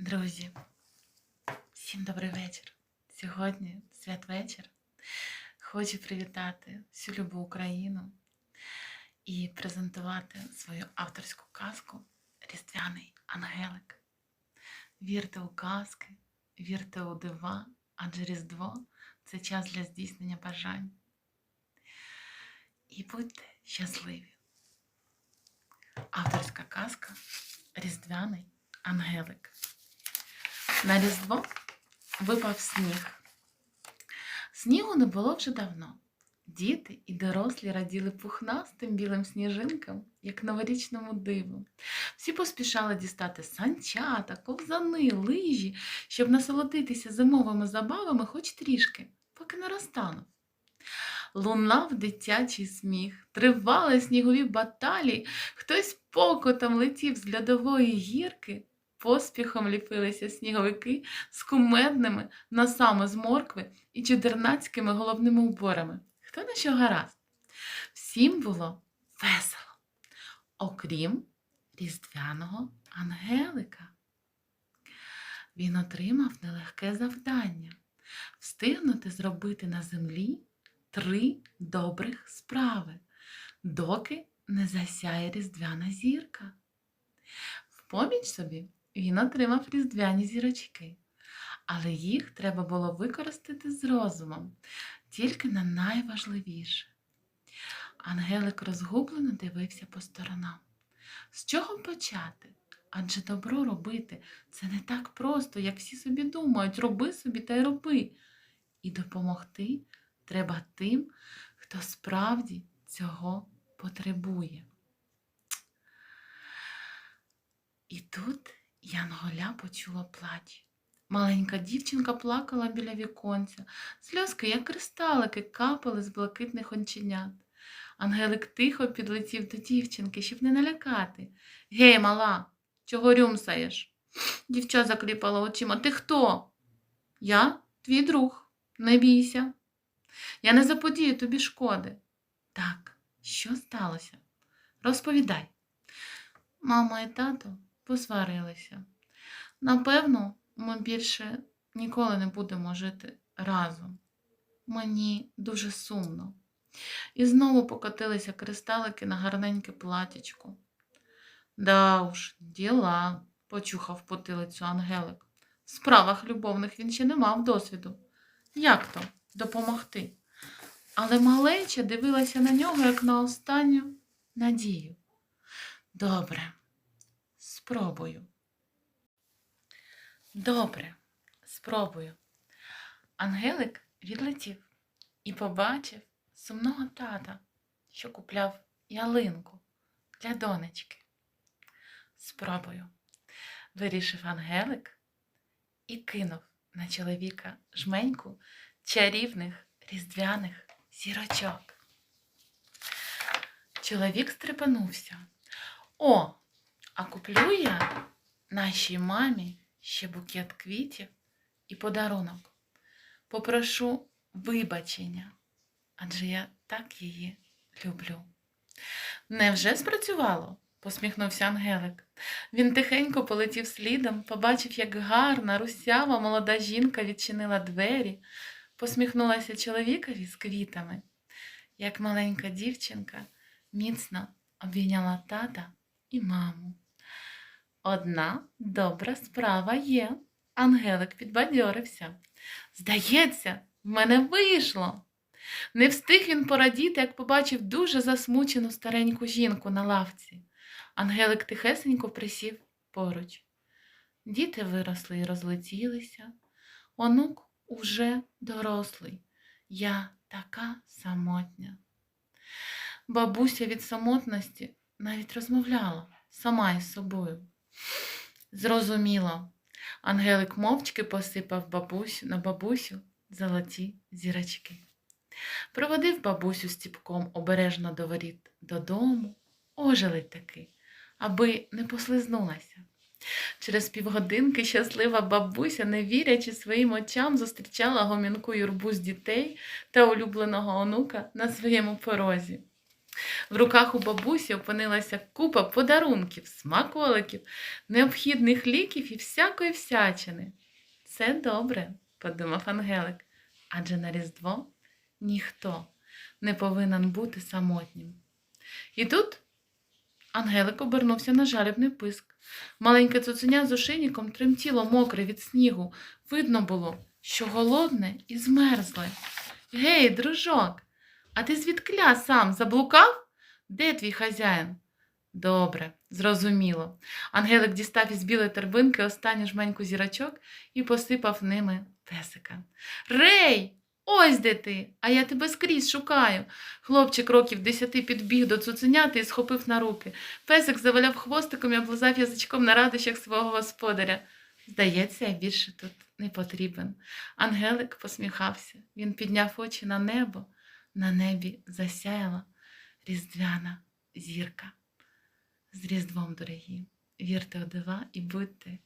Друзі, всім добрий вечір. Сьогодні святвечір. Хочу привітати всю любу Україну і презентувати свою авторську казку Різдвяний Ангелик. Вірте у казки, вірте у дива, адже Різдво це час для здійснення бажань. І будьте щасливі. Авторська казка Різдвяний Ангелик. На Різдво випав сніг. Снігу не було вже давно. Діти і дорослі раділи пухнастим білим сніжинкам, як новорічному диву. Всі поспішали дістати санчата, ковзани, лижі, щоб насолодитися зимовими забавами хоч трішки, поки не розтанув. Лунав дитячий сміх, тривали снігові баталії, хтось покотом летів з льодової гірки, поспіхом ліпилися сніговики з кумедними носами з моркви і чудернацькими головними уборами. Хто на що гаразд? Всім було весело, окрім різдвяного Ангелика. Він отримав нелегке завдання встигнути зробити на землі три добрих справи, доки не засяє різдвяна зірка. В поміч собі він отримав різдвяні зірочки, але їх треба було використати з розумом, тільки на найважливіше. Ангелик розгублено дивився по сторонам. З чого почати? Адже добро робити це не так просто, як всі собі думають. Роби собі та й роби. І допомогти треба тим, хто справді цього потребує. І тут Янголя почула плач. Маленька дівчинка плакала біля віконця. Сльозки, як кристалики, капали з блакитних оченят. Ангелик тихо підлетів до дівчинки, щоб не налякати. Гей, мала, чого рюмсаєш? Дівча закліпала очима. Ти хто? Я твій друг. Не бійся. Я не заподію тобі шкоди. Так, що сталося? Розповідай. Мама і тато посварилися. Напевно, ми більше ніколи не будемо жити разом. Мені дуже сумно. І знову покотилися кристалики на гарненьке платячко. Да уж, діла, почухав потилицю Ангелик. В справах любовних він ще не мав досвіду. Як то допомогти? Але малеча дивилася на нього, як на останню надію. Добре, спробую. Добре, спробую. Ангелик відлетів і побачив сумного тата, що купляв ялинку для донечки. Спробую, вирішив Ангелик і кинув на чоловіка жменьку чарівних різдвяних зірочок. Чоловік стрепенувся. О, а куплю я нашій мамі ще букет квітів і подарунок. Попрошу вибачення, адже я так її люблю. Невже спрацювало? посміхнувся Ангелик. Він тихенько полетів слідом, побачив, як гарна, русява молода жінка відчинила двері, посміхнулася чоловікові з квітами, як маленька дівчинка міцно обійняла тата і маму. Одна добра справа є. Ангелик підбадьорився. Здається, в мене вийшло. Не встиг він порадіти, як побачив дуже засмучену стареньку жінку на лавці. Ангелик тихесенько присів поруч. Діти виросли і розлетілися. Онук уже дорослий. Я така самотня. Бабуся від самотності навіть розмовляла сама із собою. Зрозуміло, Ангелик мовчки посипав бабусю на бабусю золоті зірочки. Проводив бабусю стіпком обережно до воріт додому, ожелить таки, аби не послизнулася. Через півгодинки щаслива бабуся, не вірячи своїм очам, зустрічала гомінку юрбу з дітей та улюбленого онука на своєму порозі. В руках у бабусі опинилася купа подарунків, смаколиків, необхідних ліків і всякої всячини. Це добре, подумав Ангелик, адже на Різдво ніхто не повинен бути самотнім. І тут Ангелик обернувся на жалібний писк. Маленьке цуценя з ошейником тремтіло мокре від снігу. Видно було, що голодне і змерзле. Гей, дружок, а ти звідкля сам заблукав? Де твій хазяїн? Добре, зрозуміло. Ангелик дістав із білої торбинки останню жменьку зірочок і посипав ними песика. Рей! Ось де ти, а я тебе скрізь шукаю. Хлопчик років десяти підбіг до цуценяти і схопив на руки. Песик заваляв хвостиком і облизав язичком на радощах свого господаря. Здається, я більше тут не потрібен. Ангелик посміхався. Він підняв очі на небо. На небі засяяла різдвяна зірка. З Різдвом, дорогі, вірте у дива і будьте